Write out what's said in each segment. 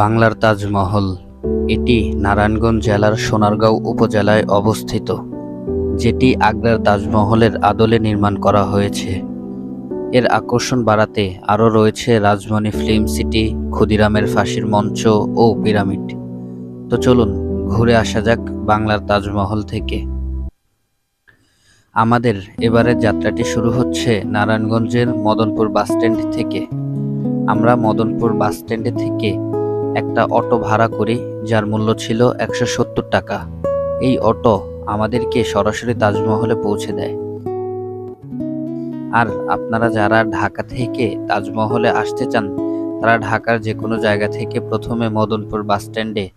বাংলার তাজমহল। এটি নারায়ণগঞ্জ জেলার সোনারগাঁও উপজেলায় অবস্থিত, যেটি আগ্রার তাজমহলের আদলে নির্মাণ করা হয়েছে। এর আকর্ষণ বাড়াতে আরও রয়েছে রাজমণি ফিল্ম সিটি, ক্ষুদিরামের ফাঁসির মঞ্চ ও পিরামিড। তো চলুন, ঘুরে আসা যাক বাংলার তাজমহল থেকে। আমাদের এবারের যাত্রাটি শুরু হচ্ছে নারায়ণগঞ্জের মদনপুর বাসস্ট্যান্ড থেকে। আমরা মদনপুর বাসস্ট্যান্ডে থেকে একটা অটো ভাড়া করি, যার মূল্য ছিল একশো সত্তর টাকা। এই অটো আমাদেরকে সরাসরি তাজমহলে পৌঁছে দেয়। আর আপনারা যারা ঢাকা থেকে তাজমহলে আসতে চান, তারা ঢাকার যে কোনো জায়গা থেকে প্রথমে মদনপুর বাসস্ট্যান্ডে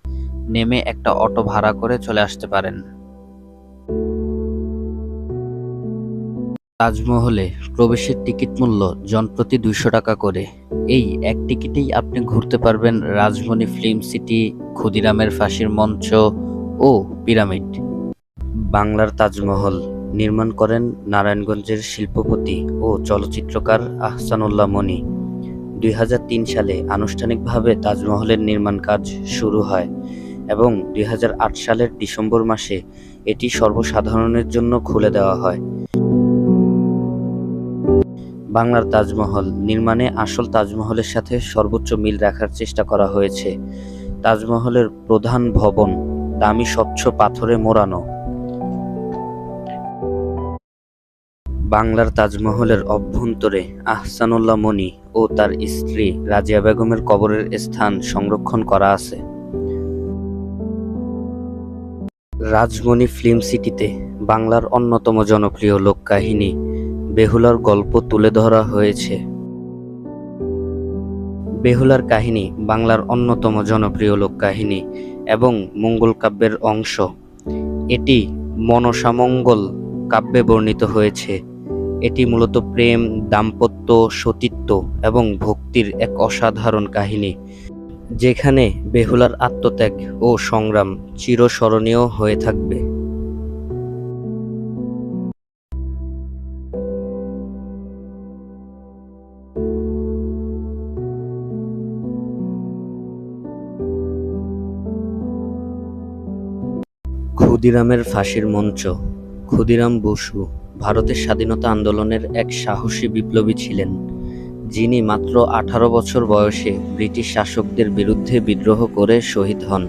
নেমে একটা অটো ভাড়া করে চলে আসতে পারেন। তাজমহলে প্রবেশের টিকিট মূল্য জনপ্রতি দুইশো টাকা করে। এই এক টিকিটেই আপনি ঘুরতে পারবেন রাজমণি ফিল্ম সিটি, ক্ষুদিরামের ফাঁসির মঞ্চ ও পিরামিড। বাংলার তাজমহল নির্মাণ করেন নারায়ণগঞ্জের শিল্পপতি ও চলচ্চিত্রকার আহসানুল্লাহ মনি। দুই হাজার তিন সালে আনুষ্ঠানিকভাবে তাজমহলের নির্মাণ কাজ শুরু হয় এবং দুই হাজার আট সালের ডিসেম্বর মাসে এটি সর্বসাধারণের জন্য খুলে দেওয়া হয়। বাংলার তাজমহল নির্মাণে আসল তাজমহলের সাথে সর্বোচ্চ মিল রাখার চেষ্টা করা হয়েছে। তাজমহলের প্রধান ভবন দামি স্বচ্ছ পাথরে মোড়ানো। বাংলার তাজমহলের অভ্যন্তরে আহসানুল্লাহ মনি ও তার স্ত্রী রাজিয়া বেগমের কবরের স্থান সংরক্ষণ করা আছে। রাজমণি ফিল্ম সিটিতে বাংলার অন্যতম জনপ্রিয় লোককাহিনী বেহুলার গল্প তুলে ধরা হয়েছে। বেহুলার কাহিনী বাংলার অন্যতম জনপ্রিয় লোককাহিনী এবং মঙ্গল কাব্যের অংশ। এটি মনসামঙ্গল কাব্যে বর্ণিত হয়েছে। এটি মূলত প্রেম, দাম্পত্য, সতীত্ব এবং ভক্তির এক অসাধারণ কাহিনী, যেখানে বেহুলার আত্মত্যাগ ও সংগ্রাম চিরস্মরণীয় হয়ে থাকবে। ক্ষুদিরামের ফাঁসির মঞ্চ। ক্ষুদিরাম বসু ভারতের স্বাধীনতা আন্দোলনের এক সাহসী বিপ্লবী ছিলেন, যিনি মাত্র আঠারো বছর বয়সে ব্রিটিশ শাসকদের বিরুদ্ধে বিদ্রোহ করে শহীদ হন।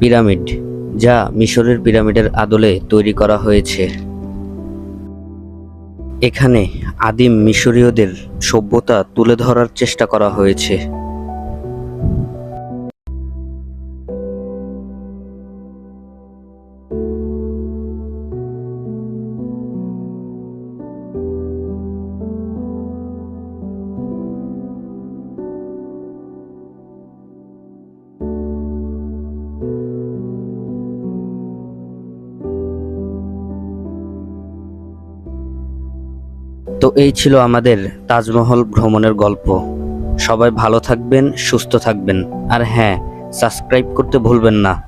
পিরামিড, যা মিশরের পিরামিডের আদলে তৈরি করা হয়েছে। এখানে আদিম মিশরীয়দের সভ্যতা তুলে ধরার চেষ্টা করা হয়েছে। তো এই ছিল আমাদের তাজমহল ভ্রমণের গল্প। সবাই ভালো থাকবেন, সুস্থ থাকবেন। আর হ্যাঁ সাবস্ক্রাইব করতে ভুলবেন না।